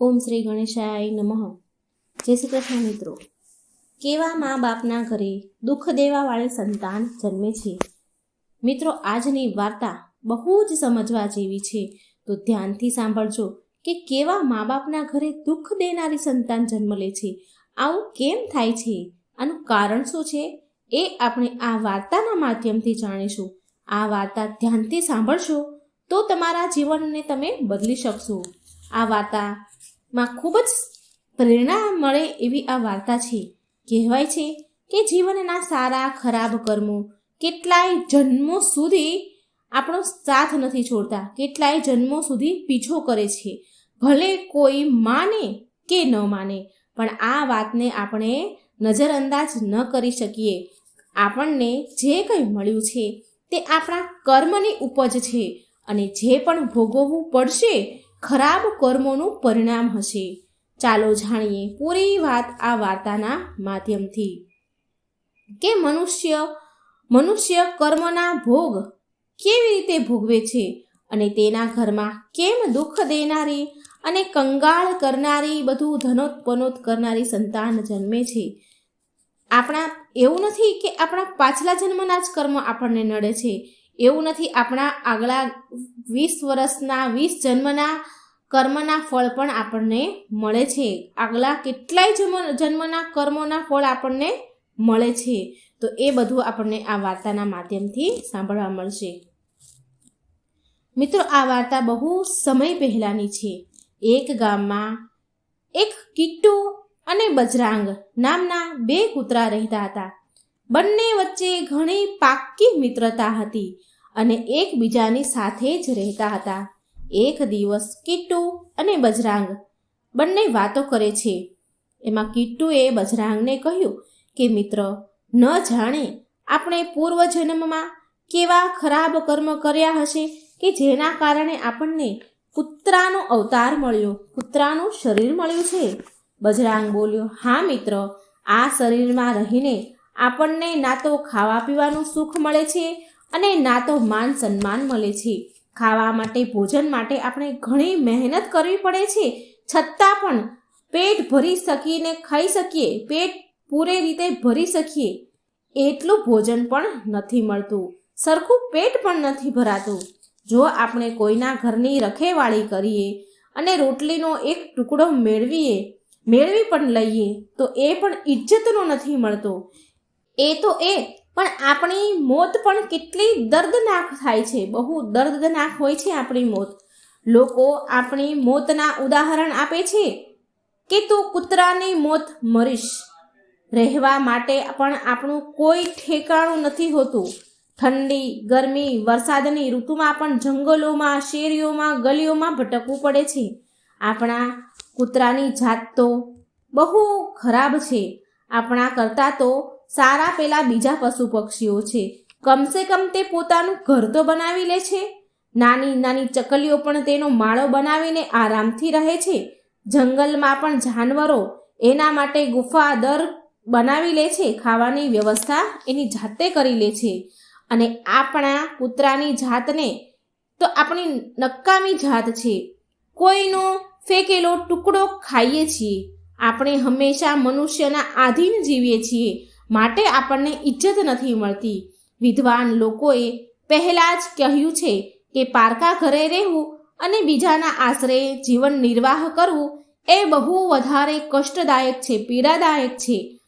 ઓમ શ્રી ગણેશાય નમઃ. જય શ્રી કૃષ્ણ મિત્રો. કેવા મા બાપના ઘરે દુઃખ દેવાવાળી સંતાન જન્મે છે? મિત્રો, આજની વાર્તા બહુ જ સમજવા જેવી છે. તો ધ્યાનથી સાંભળજો કે કેવા મા બાપના ઘરે દુઃખ દેનારી સંતાન જન્મ લે છે. આવું કેમ થાય છે? આનું કારણ શું છે? એ આપણે આ વાર્તાના માધ્યમથી જાણીશું. આ વાર્તા ધ્યાનથી સાંભળશો. તો તમારા જીવનને તમે બદલી શકશો. આ વાર્તામાં ખૂબ જ પ્રેરણા મળે એવી આ વાર્તા છે. કહેવાય છે કે જીવનના સારા, ખરાબ કર્મો કેટલાય જન્મો સુધી આપણો સાથ નથી છોડતા. કેટલાય જન્મો સુધી પીછો કરે છે. ભલે કોઈ માને કે ન માને, પણ આ વાતને આપણે નજરઅંદાજ ન કરી શકીએ. આપણને જે કંઈ મળ્યું છે તે આપણા કર્મની ઉપજ છે. અને જે પણ ભોગવવું પડશે, ખરાબ કર્મોનું પરિણામ હશે. ચાલો જાણીએ પૂરી વાત આ વાર્તાના માધ્યમથી. કે મનુષ્ય મનુષ્ય કર્મના ભોગ કેવી રીતે ભોગવે છે અને તેના ઘરમાં કેમ દુઃખ દેનારી અને કંગાળ કરનારી બધું ધનોત્પનોત કરનારી સંતાન જન્મે છે? આપણા, એવું નથી કે આપણા પાછલા જન્મના જ કર્મ આપણને નડે છે. એવું નથી, આપણા આગલા વીસ વર્ષના, વીસ જન્મના કર્મના ફળ પણ આપણને મળે છે. આગલા કેટલાય જન્મ, જન્મના કર્મોના ફળ આપણને મળે છે. તો એ બધું આપણને આ વાર્તાના માધ્યમથી સાંભળવા મળશે. મિત્રો, આ વાર્તા બહુ સમય પહેલાંની છે. એક ગામમાં એક કિટ્ટુ અને બજરાંગ નામના બે કૂતરા રહેતા હતા. બંને વચ્ચે ઘણી પાક્કી મિત્રતા હતી અને એકબીજાની સાથે જ રહેતા હતા. એક દિવસ કિટ્ટુ અને બજરાંગ બંને વાતો કરે છે. એમાં કિટ્ટુએ બજરાંગને કહ્યું કે, મિત્ર, ન જાણે આપણે પૂર્વજન્મમાં કેવા ખરાબ કર્મ કર્યા હશે કે જેના કારણે આપણને કૂતરાનો અવતાર મળ્યો, કૂતરાનું શરીર મળ્યું છે? બજરાંગ બોલ્યો, હા મિત્ર, આ શરીરમાં રહીને આપણને ના તો ખાવા પીવાનું સુખ મળે છે અને ના તો માન સન્માન મળે છે. ખાવા માટે, ભોજન માટે આપણે ઘણી મહેનત કરવી પડે છે. છતાં પણ પેટ ભરી શકીને ખાઈ શકીએ, પેટ પૂરે રીતે ભરી શકીએ, એટલું ભોજન પણ નથી મળતું. સરખું પેટ પણ નથી ભરાતું. જો આપણે કોઈના ઘરની રખેવાળી કરીએ અને રોટલીનો એક ટુકડો મેળવીએ, મેળવી પણ લઈએ, તો એ પણ ઇજ્જતનો નથી મળતો. એ તો એ, પણ આપણી મોત પણ કેટલી દર્દનાક થાય છે. બહુ દર્દનાક હોય છે આપણી મોત. લોકો આપણી મોતના ઉદાહરણ આપે છે કે તું કૂતરાની મોત મરીશ. રહેવા માટે પણ આપણું કોઈ ઠેકાણું નથી હોતું. ઠંડી, ગરમી, વરસાદની ઋતુમાં પણ જંગલોમાં, શેરીઓમાં, ગલીઓમાં ભટકવું પડે છે. આપણા કૂતરાની જાત તો બહુ ખરાબ છે. આપણા કરતાં તો સારા પેલા બીજા પશુ પક્ષીઓ છે. કમસે કમ તે પોતાનું ઘર તો બનાવી લે છે. નાની નાની ચકલીઓ પણ તેનો માળો બનાવીને આરામથી રહે છે. જંગલમાં પણ જાનવરો એના માટે ગુફા, દર બનાવી લે છે. ખાવાની વ્યવસ્થા એની જાતે કરી લે છે. અને આપણા કૂતરાની જાતને તો આપણી નકામી જાત છે. કોઈનો ફેંકેલો ટુકડો ખાઈએ છીએ. આપણે હંમેશા મનુષ્યના આધીન જીવીએ છીએ. માટે આપણને ઇજ્જત નથી મળતી. વિદ્વાન લોકોએ પહેલાં જ કહ્યું છે કે પારકા ઘરે રહેવું અને બીજાના આશરે જીવન નિર્વાહ કરવું એ બહુ વધારે કષ્ટદાયક છે, પીડાદાયક છે.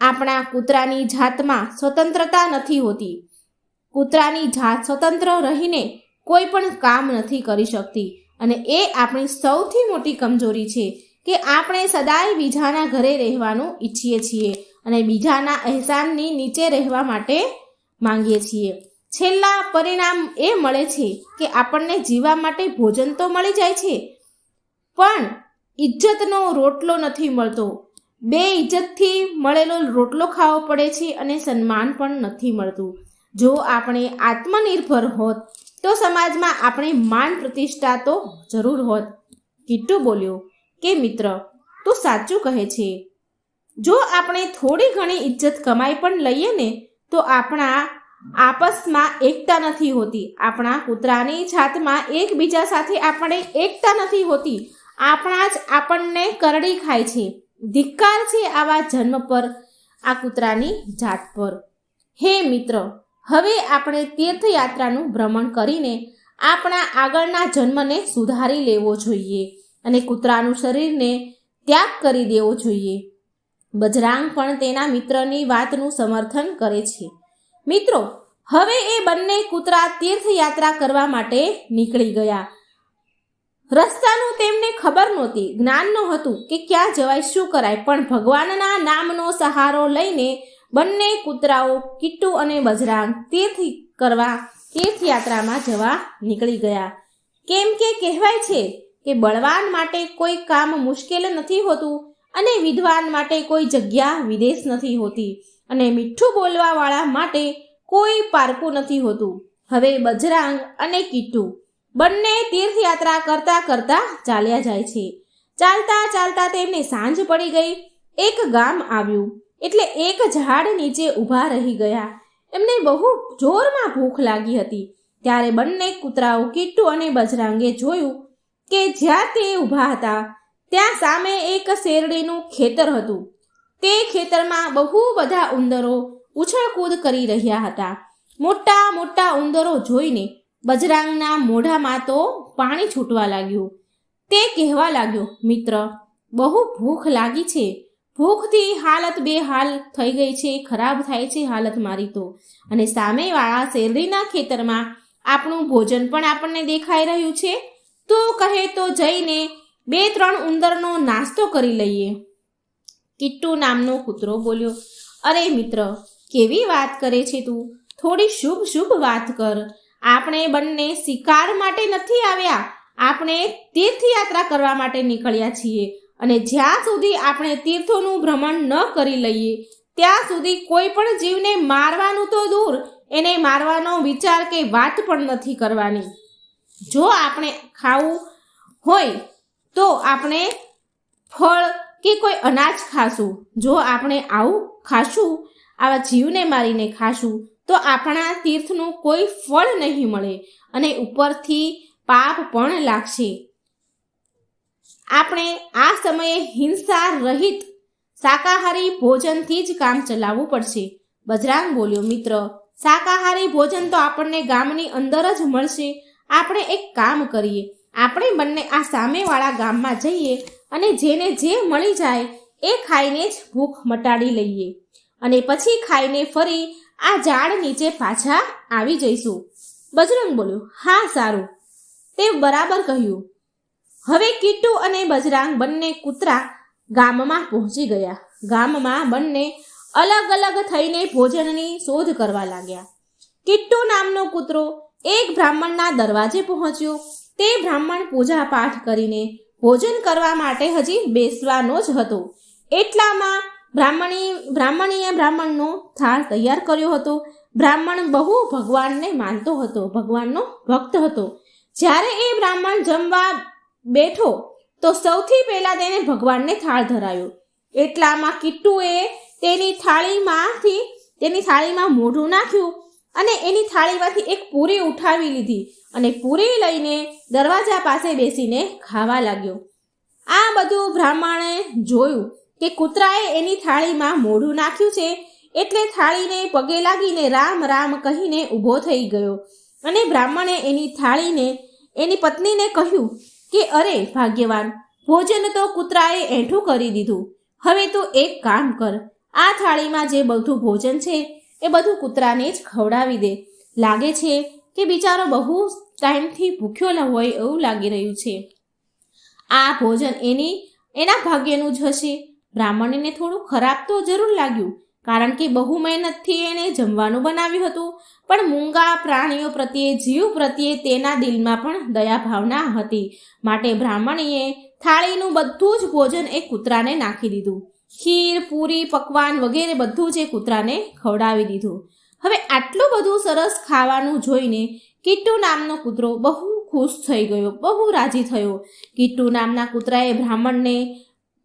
આપણા કૂતરાની જાતમાં સ્વતંત્રતા નથી હોતી. કૂતરાની જાત સ્વતંત્ર રહીને કોઈ પણ કામ નથી કરી શકતી અને એ આપણી સૌથી મોટી કમજોરી છે કે આપણે સદાય બીજાના ઘરે રહેવાનું ઈચ્છીએ છીએ. અને બીજાના અહેસાનની નીચે રહેવા માટે માંગીએ છીએ. છેલ્લા પરિણામ એ મળે છે કે આપણને જીવવા માટે ભોજન તો મળી જાય છે, પણ ઇજ્જતનો રોટલો નથી મળતો. બે ઇજ્જતથી મળેલો રોટલો ખાવો પડે છે અને સન્માન પણ નથી મળતું. જો આપણે આત્મનિર્ભર હોત, તો સમાજમાં આપણે માન પ્રતિષ્ઠા તો જરૂર હોત. કિટ્ટુ બોલ્યો, કે મિત્ર, તું સાચું કહે છે. જો આપણે થોડી ઘણી ઇજ્જત કમાઈ પણ લઈએ ને, તો આપણા આપસમાં એકતા નથી હોતી. આપણા કૂતરાની જાતમાં એકબીજા સાથે આપણે એકતા નથી હોતી. આપણા જ આપણને કરડી ખાય છે. ધિક્કાર છે આવા જન્મ પર, આ કૂતરાની જાત પર. હે મિત્ર, હવે આપણે તીર્થયાત્રાનું ભ્રમણ કરીને આપણા આગળના જન્મને સુધારી લેવો જોઈએ અને કૂતરાનું શરીરને ત્યાગ કરી દેવો જોઈએ. બજરાંગ પણ તેના મિત્રની વાતનું સમર્થન કરે છે. મિત્રો, હવે એ બંને કૂતરા તીર્થયાત્રા કરવા માટે નીકળી ગયા. રસ્તાનું તેમને ખબર નહોતી, જ્ઞાન નહોતું કે ક્યાં જવાય, શું કરાય, પણ ભગવાનના નામનો સહારો લઈને બંને કૂતરાઓ કિટ્ટુ અને બજરાંગ તીર્થ કરવા તીર્થયાત્રામાં જવા નીકળી ગયા. કેમ કે કહેવાય છે કે બળવાન માટે કોઈ કામ મુશ્કેલ નથી હોતું અને વિદ્વાન માટે કોઈ જગ્યા વિદેશ નથી હોતી અને મીઠું બોલવાવાળા માટે કોઈ પારકું નથી હોતું. હવે બજરાંગ અને કિટ્ટુ બંને તીર્થયાત્રા કરતા કરતા ચાલ્યા જાય છે. ચાલતા ચાલતા તેમને સાંજ પડી ગઈ. એક ગામ આવ્યું. એટલે એક ઝાડ નીચે ઊભા રહી ગયા. એમને બહુ જોરમાં ભૂખ લાગી હતી. ત્યારે બંને કૂતરાઓ કીટુ અને બજરાંગે જોયું કે જ્યાં તે ઊભા હતા ત્યાં સામે એક શેરડીનું ખેતર હતું. તે ખેતરમાં બહુ બધા ઉંદરો ઉછળકૂદ કરી રહ્યા હતા. મોટા મોટા ઉંદરો જોઈને બજરાંગના મોઢામાં તો પાણી છૂટવા લાગ્યું. તે કહેવા લાગ્યો, મિત્ર, બહુ ભૂખ લાગી છે. ભૂખથી હાલત બેહાલ થઈ ગઈ છે, ખરાબ થાય છે હાલત મારી તો. અને સામેવાળા શેરડીના ખેતરમાં આપણું ભોજન પણ આપણને દેખાઈ રહ્યું છે. તો કહે તો જઈને બે ત્રણ ઉંદરનો નાસ્તો કરી લઈએ. કિટ્ટુ નામનો કૂતરો બોલ્યો, અરે મિત્ર, કેવી વાત કરે છે તું? થોડી શુભ શુભ વાત કર. આપણે બંને શિકાર માટે નથી આવ્યા. આપણે તીર્થયાત્રા કરવા માટે નીકળ્યા છીએ અને જ્યાં સુધી આપણે તીર્થોનું ભ્રમણ ન કરી લઈએ, ત્યાં સુધી કોઈ પણ જીવને મારવાનું તો દૂર. એને મારવાનો વિચાર કે વાત પણ નથી કરવાની. જો આપણે ખાવું હોય તો આપણે ફળ કે કોઈ અનાજ ખાશું. જો આપણે આવું ખાશું, આવા જીવને મારીને ખાશું, તો આપણા તીર્થનું કોઈ ફળ નહીં મળે અને ઉપરથી પાપ પણ લાગશે. આપણે આ સમયે હિંસા રહિત શાકાહારી ભોજનથી જ કામ ચલાવવું પડશે. બજરાંગ બોલ્યો, મિત્ર, શાકાહારી ભોજન તો આપણને ગામની અંદર જ મળશે. આપણે એક કામ કરીએ. આપણે બંને આ સામેવાળા ગામમાં જઈએ અને જેને જે મળી જાય એ ખાઈને જ ભૂખ મટાડી લઈએ અને પછી ખાઈને ફરી આ ઝાડ નીચે પાછા આવી જઈશું. બજરંગ બોલ્યો, હા, સારું. તે બરાબર કહ્યું, હવે કિટ્ટુ અને બજરાંગ બંને કૂતરા ગામમાં પહોંચી ગયા. ગામમાં બંને અલગ અલગ થઈને ભોજનની શોધ કરવા લાગ્યા. કિટ્ટુ નામનો કૂતરો એક બ્રાહ્મણના દરવાજે પહોંચ્યો. તે બ્રાહ્મણ પૂજા પાઠ કરીને ભોજન કરવા માટે હજી બેસવાનો જ હતો. એટલામાં બ્રાહ્મણી, બ્રાહ્મણીએ બ્રાહ્મણનો થાળ તૈયાર કર્યો હતો. બ્રાહ્મણ બહુ ભગવાનને માનતો હતો, ભગવાનનો ભક્ત હતો. જ્યારે એ બ્રાહ્મણ જમવા બેઠો, તો સૌથી પહેલાં તેને ભગવાનને થાળ ધરાયો. એટલામાં કિટ્ટુએ તેની થાળીમાંથી, તેની થાળીમાં મોઢું નાખ્યું અને એની થાળીમાંથી એક પૂરી ઉઠાવી લીધી. અને પૂરી લઈને દરવાજા પાસે બેસીને ખાવા લાગ્યો. આ બધું બ્રાહ્મણે જોયું કે કૂતરાએ એની થાળીમાં મોઢું નાખ્યું છે એટલે થાળીને પગે લાગીને રામ રામ કહીને ઊભો થઈ ગયો. અને બ્રાહ્મણે એની થાળીને એની પત્નીને કહ્યું કે, અરે, ભાગ્યવાન, ભોજન તો કૂતરાએ એઠું કરી દીધું. હવે તો એક કામ કર. આ થાળીમાં જે બધું ભોજન છે એ બધું કૂતરાને જ ખવડાવી દે. લાગે છે કે બિચારો બહુ ટાઈમથી ભૂખ્યો ન હોય એવું લાગી રહ્યું છે. આ ભોજન એની, એના ભાગ્યનું જ હશે. બ્રાહ્મણીને થોડું ખરાબ તો જરૂર લાગ્યું, કારણ કે બહુ મહેનતથી એણે જમવાનું બનાવ્યું હતું, પણ મૂંગા પ્રાણીઓ પ્રત્યે, જીવ પ્રત્યે તેના દિલમાં પણ દયા ભાવના હતી. માટે બ્રાહ્મણીએ થાળીનું બધું જ ભોજન એ કૂતરાને નાખી દીધું. ખીર, પૂરી, પકવાન વગેરે બધું જ એ કૂતરાને ખવડાવી દીધું. હવે આટલું બધું સરસ ખાવાનું જોઈને કિટ્ટુ નામનો કૂતરો બહુ ખુશ થઈ ગયો, બહુ રાજી થયો. કિટ્ટુ નામના કૂતરાએ બ્રાહ્મણને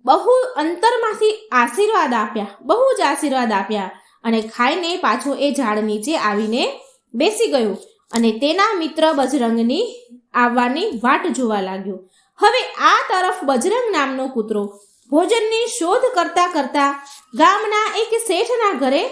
બહુ અંતરમાંથી આશીર્વાદ આપ્યા, બહુ જ આશીર્વાદ આપ્યા અને ખાઈને પાછો એ ઝાડ નીચે આવીને બેસી ગયો અને તેના મિત્ર બજરંગની આવવાની વાટ જોવા લાગ્યો. હવે આ તરફ બજરંગ નામનો કૂતરો ભોજનની શોધ કરતા કરતા ગામના એક શેઠના ઘરે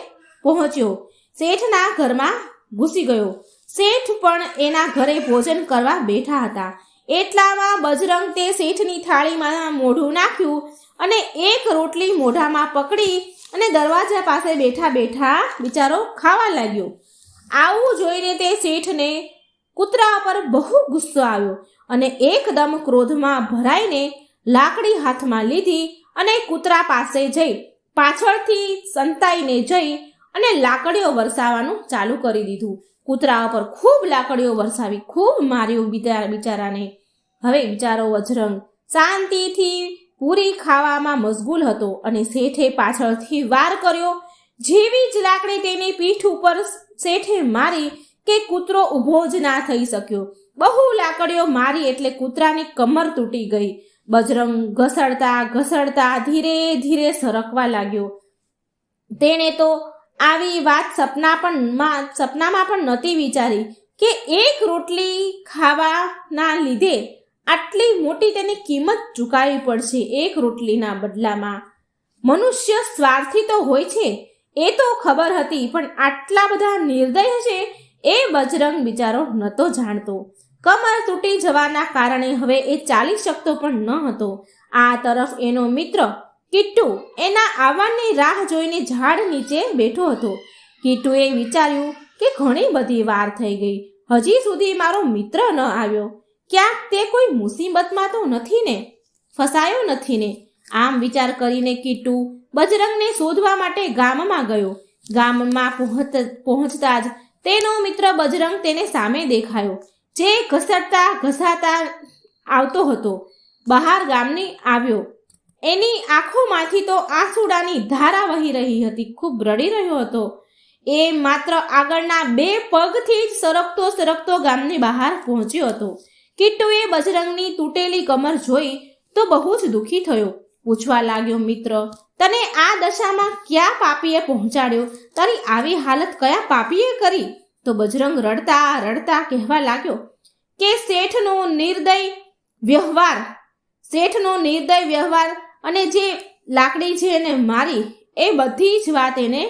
પહોંચ્યો. શેઠના ઘરમાં ઘૂસી ગયો. શેઠ પણ એના ઘરે ભોજન કરવા બેઠા હતા. એટલામાં બજરંગ તે શેઠની થાળીમાં મોઢું નાખ્યું અને એક રોટલી મોઢામાં પકડી અને દરવાજા પાસે બેઠા બેઠા બિચારો ખાવા લાગ્યો. આવું જોઈને તે શેઠને કૂતરા પર બહુ ગુસ્સો આવ્યો અને એકદમ ક્રોધમાં ભરાઈને લાકડી હાથમાં લીધી અને કૂતરા પાસે જઈ પાછળથી સંતાઈને જઈ અને લાકડીઓ વરસાવવાનું ચાલુ કરી દીધું. કૂતરા પર ખૂબ લાકડીઓ વરસાવી, ખૂબ માર્યું બીજા બિચારાને. હવે બિચારો વજરંગ શાંતિથી પૂરી ખાવામાં મશગુલ હતો અને શેઠે પાછળથી વાર કર્યો. જેવી જ લાકડી તેની પીઠ ઉપર શેઠે મારી કે કૂતરો ઊભો જ ના થઈ શક્યો. બહુ લાકડીઓ મારી એટલે કૂતરાની કમર તૂટી ગઈ. બજરંગ ઘસડતા ઘસડતા ધીરે ધીરે સરકવા લાગ્યો. તેણે તો આવી વાત સપના પણ સપનામાં પણ નહોતી વિચારી કે એક રોટલી ખાવાના લીધે આટલી મોટી તેની કિંમત ચૂકાવી પડશે એક રોટલીના બદલામાં. મનુષ્ય સ્વાર્થી તો હોય છે, એ તો ખબર હતી, પણ આટલા બધા નિર્દય છે એ બજરંગ બિચારો નહોતો જાણતો. કમર તૂટી જવાના કારણે હવે એ ચાલી શકતો પણ ન હતો. આ તરફ એનો મિત્ર કિટ્ટુ એના આવવાની રાહ જોઈને ઝાડ નીચે બેઠો હતો. કિટ્ટુએ વિચાર્યું કે ઘણી બધી વાર થઈ ગઈ. હજી સુધી મારો મિત્ર ન આવ્યો. ક્યાંક તે કોઈ મુસીબતમાં તો નથી ને? ફસાયો નથી ને? આમ વિચાર કરીને કિટ્ટુ બજરંગને શોધવા માટે ગામમાં ગયો. ગામમાં પહોંચ, પહોંચતા જ તેનો મિત્ર બજરંગ તેને સામે દેખાયો. જે ઘસડતા, ઘસાતા આવતો હતો. બહાર ગામની આવ્યો. એની આંખોમાંથી તો આંસુડાની ધારા વહી રહી હતી, ખૂબ રડી રહ્યો હતો. એ માત્ર આગળના બે પગથી જ સરકતો સરકતો ગામની બહાર પહોંચ્યો હતો. કિટ્ટુએ બજરંગની તૂટેલી કમર જોઈ તો બહુ જ દુઃખી થયો. પૂછવા લાગ્યો, મિત્ર, તને આ દશામાં ક્યાં પાપીએ પહોંચાડ્યો? તારી આવી હાલત કયા પાપીએ કરી? તો બજરંગ રડતા રડતા કહેવા લાગ્યો, કે શેઠનો નિર્દય વ્યવહાર, શેઠનો નિર્દય વ્યવહાર અને જે લાકડી છે એને મારી, એ બધી જ વાત એને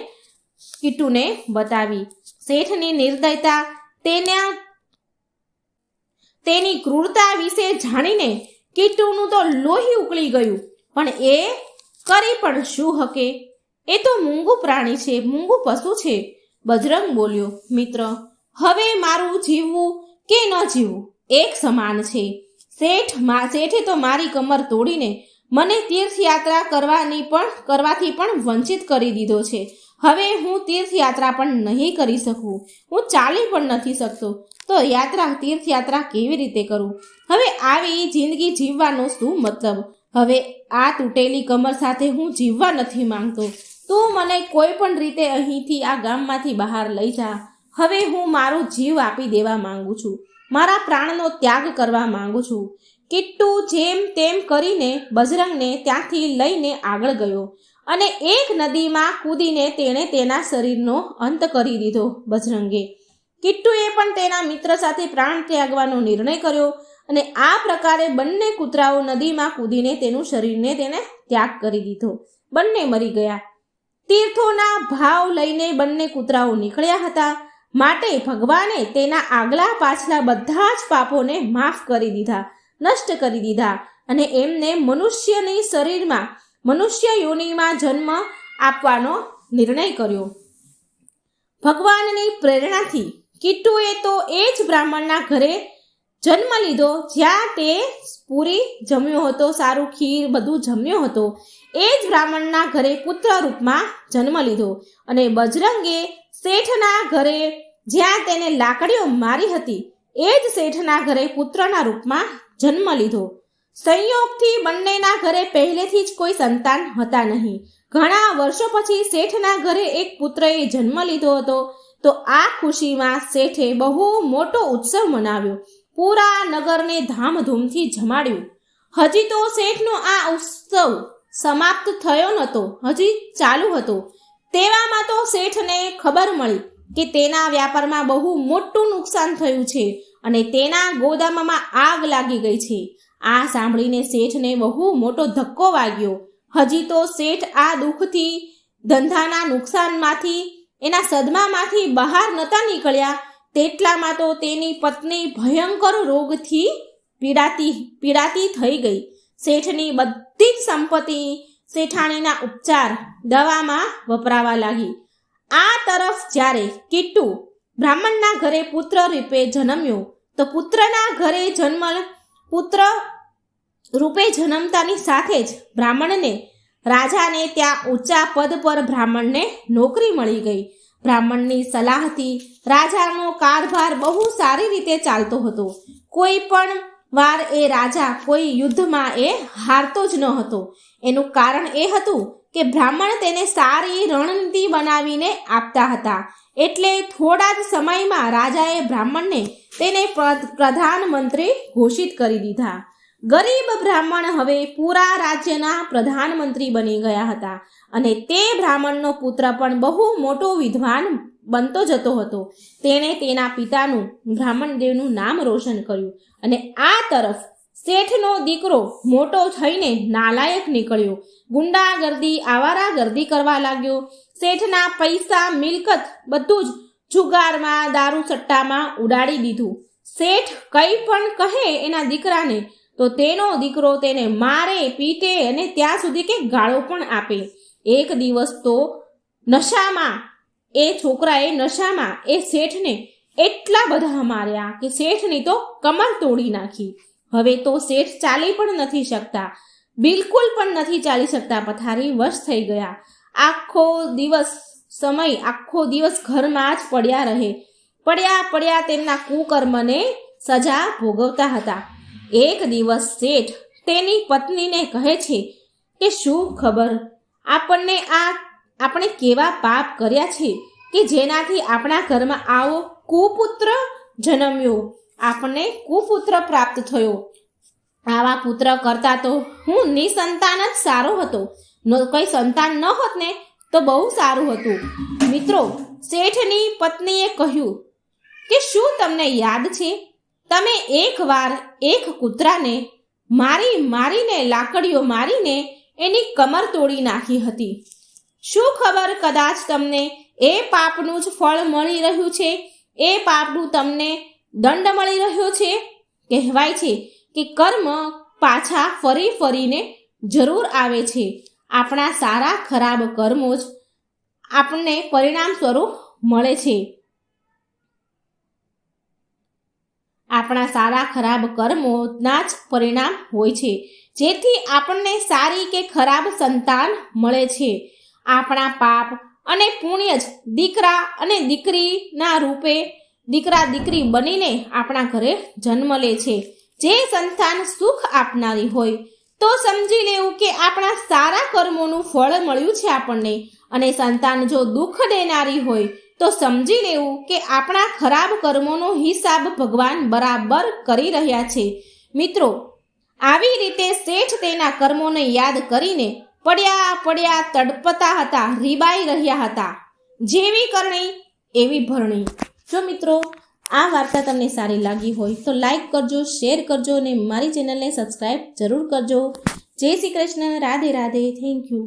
કીટુને બતાવી. શેઠની નિર્દયતા, તેના તેની ક્રૂરતા વિશે જાણીને કીટુનું તો લોહી ઉકળી ગયું, પણ એ કરી પણ શું હકે? એ તો મૂંગું પ્રાણી છે, મૂંગું પશુ છે. બજરંગ બોલ્યો, મિત્ર, હવે મારું જીવવું કે ન જીવવું? એક સમાન છે. શેઠ શેઠે તો મારી કમર તોડીને મને તીર્થયાત્રા કરવાની પણ, કરવાથી પણ વંચિત કરી દીધો છે. હવે હું તીર્થયાત્રા પણ નહીં કરી શકું. હું ચાલી પણ નથી શકતો. તો યાત્રા, તીર્થયાત્રા કેવી રીતે કરું? હવે આવી જિંદગી જીવવાનો શું મતલબ? હવે આ તૂટેલી કમર સાથે હું જીવવા નથી માંગતો. તું મને કોઈ પણ રીતે અહીંથી આ ગામમાંથી બહાર લઈ જા. હવે હું મારો જીવ આપી દેવા માંગુ છું. મારા પ્રાણનો ત્યાગ કરવા માંગુ છું. કિટ્ટુ જેમ તેમ કરીને બજરંગને ત્યાંથી લઈને આગળ ગયો અને એક નદીમાં કૂદીને તેણે તેના શરીરનો અંત કરી દીધો બજરંગે. કિટ્ટુએ પણ તેના મિત્ર સાથે પ્રાણ ત્યાગવાનો નિર્ણય કર્યો અને આ પ્રકારે બંને કૂતરાઓ નદીમાં કૂદીને તેનું શરીરને તેને ત્યાગ કરી દીધો. બંને મરી ગયા. તીર્થોના ભાવ લઈને બંને કૂતરાઓ નીકળ્યા હતા. માટે ભગવાને તેના આગલા પાછલા બધા જ પાપોને માફ કરી દીધા. નષ્ટ કરી દીધા અને એમને મનુષ્યની શરીરમાં, મનુષ્ય યોનિમાં જન્મ આપવાનો નિર્ણય કર્યો. ભગવાનની પ્રેરણાથી કિટ્ટુએ તો એ જ બ્રાહ્મણના ઘરે જન્મ લીધો જ્યાં તે પૂરી જમ્યો હતો, સારું ખીર બધું જમ્યો હતો. એ જ બ્રાહ્મણના ઘરે પુત્ર રૂપમાં જન્મ લીધો અને બજરંગે શેઠના ઘરે જ્યાં તેને લાકડીઓ મારી હતી, એ જ શેઠના ઘરે પુત્રના રૂપમાં જન્મ લીધો. સંયોગથી બંનેના ઘરે પહેલેથી જ કોઈ સંતાન હતા નહીં. ઘણા વર્ષો પછી શેઠના ઘરે એક પુત્રએ જન્મ લીધો હતો. તો આ ખુશીમાં શેઠે બહુ મોટો ઉત્સવ મનાવ્યો. પૂરા નગરને ધામધૂમથી જમાડ્યું. હજી તો શેઠનો આ ઉત્સવ સમાપ્ત થયો નહોતો. હજી ચાલુ હતો. તેવામાં તો શેઠને ખબર મળી કે તેના વ્યાપારમાં બહુ મોટું નુકસાન થયું છે. અને તેના ગોદામમાં આગ લાગી ગઈ છે. આ સાંભળીને શેઠને બહુ મોટો ધક્કો વાગ્યો. હજી તો શેઠ આ દુઃખથી, ધંધાના નુકસાનમાંથી, એના સદમામાંથી બહાર નતા નીકળ્યા. તેટલામાં તો તેની પત્ની ભયંકર રોગથી પીડાતી પીડાતી થઈ ગઈ. શેઠની બધી જ સંપત્તિ શેઠાણીના ઉપચાર દવામાં વપરાવા લાગી. આ તરફ જ્યારે કિટ્ટુ બ્રાહ્મણના ઘરે પુત્ર રૂપે જન્મ્યો તો પુત્રના ઘરે જન્મ પુત્ર રૂપે જન્મતાની સાથે જ બ્રાહ્મણને રાજાને ત્યાં ઊંચા પદ પર બ્રાહ્મણને નોકરી મળી ગઈ. બ્રાહ્મણની સલાહથી રાજાનો કારભાર બહુ સારી રીતે ચાલતો હતો. કોઈ પણ વાર એ રાજા કોઈ યુદ્ધમાં એ હારતો જ ન હતો. એનું કારણ એ હતું કે બ્રાહ્મણ તેને સારી રણનીતિ બનાવીને આપતા હતા. એટલે થોડા જ સમયમાં રાજાએ બ્રાહ્મણને તેને પ્ર- પ્રધાનમંત્રી ઘોષિત કરી દીધા. ગરીબ બ્રાહ્મણ હવે પૂરા રાજ્યના પ્રધાનમંત્રી બની ગયા હતા અને તે બ્રાહ્મણનો પુત્ર પણ બહુ મોટો વિદ્વાન બનતો જતો હતો. તેણે તેના પિતાનું બ્રાહ્મણ દેવનું નામ રોશન કર્યું અને આ તરફ શેઠનો દીકરો મોટો થઈને નાલાયક નીકળ્યો. ગુંડાગર્દી, આવારાગર્દી કરવા લાગ્યો. શેઠના પૈસા, મિલકત બધું જ જુગારમાં દારૂ સટ્ટામાં ઉડાડી દીધું. શેઠ કંઈ પણ કહે એના દીકરાને, તો તેનો દીકરો તેને મારે, પીટે અને ત્યાં સુધી કે ગાળો પણ આપે. એક દિવસ તો નશામાં, એ છોકરાએ નશામાં, એ શેઠને એટલા બધા માર્યા કે શેઠની તો કમર તોડી નાખી. હવે તો શેઠ ચાલી પણ નથી શકતા. બિલકુલ પણ નથી ચાલી શકતા. પથારી વશ થઈ ગયા. આખો દિવસ સમય, આખો દિવસ ઘરમાં જ પડ્યા રહે. પડ્યા પડ્યા તેમના કુકર્મને સજા ભોગવતા હતા. એક દિવસ શેઠ તેની પત્નીને કહે છે કે, શું ખબર? આપણને આ, આપણે કેવા પાપ કર્યા છે કે જેનાથી આપણા ઘરમાં આવો કુપુત્ર જન્મ્યો? આપણને કુપુત્ર પ્રાપ્ત થયો. આવા પુત્ર કરતા તો હું નિસંતાન જ સારો હતો. કોઈ સંતાન ન હોત ને, તો બહુ સારું હતું. મિત્રો, શેઠની પત્નીએ કહ્યું કે શું તમને યાદ છે? તમે એકવાર એક કૂતરાને મારી મારીને, લાકડીઓ મારીને એની કમર તોડી નાખી હતી. શું ખબર કદાચ તમને એ પાપનું જ ફળ મળી રહ્યું છે? એ પાપનું તમને દંડ મળી રહ્યો છે? કહેવાય છે કે કર્મ પાછા ફરી ફરીને જરૂર આવે છે. આપણા સારા, ખરાબ કર્મો જ આપણને પરિણામ સ્વરૂપ મળે છે. આપણા સારા, ખરાબ કર્મોના જ પરિણામ હોય છે. જેથી આપણને સારી કે ખરાબ સંતાન મળે છે. આપણા પાપ અને પુણ્ય જ દીકરા અને દીકરીના રૂપે દીકરા, દીકરી બનીને આપણા ઘરે જન્મ લે છે. જે સંતાન સુખ આપનારી હોય તો સમજી લેવું કે આપણા સારા કર્મોનું ફળ મળ્યું છે આપણને. અને સંતાન જો દુઃખ દેનારી હોય, તો સમજી લેવું કે આપણા ખરાબ કર્મોનો હિસાબ ભગવાન બરાબર કરી રહ્યા છે. મિત્રો, આવી રીતે શેઠ તેના કર્મોને યાદ કરીને પડ્યા પડ્યા તડપતા હતા, રીબાઈ રહ્યા હતા. જેવી કરણી, એવી ભરણી. જો મિત્રો આ વાર્તા તમને સારી લાગી હોય તો લાઈક કરજો, શેર કરજો અને મારી ચેનલને સબસ્ક્રાઈબ જરૂર કરજો. જય શ્રી કૃષ્ણ, રાધે રાધે, થેન્ક યુ.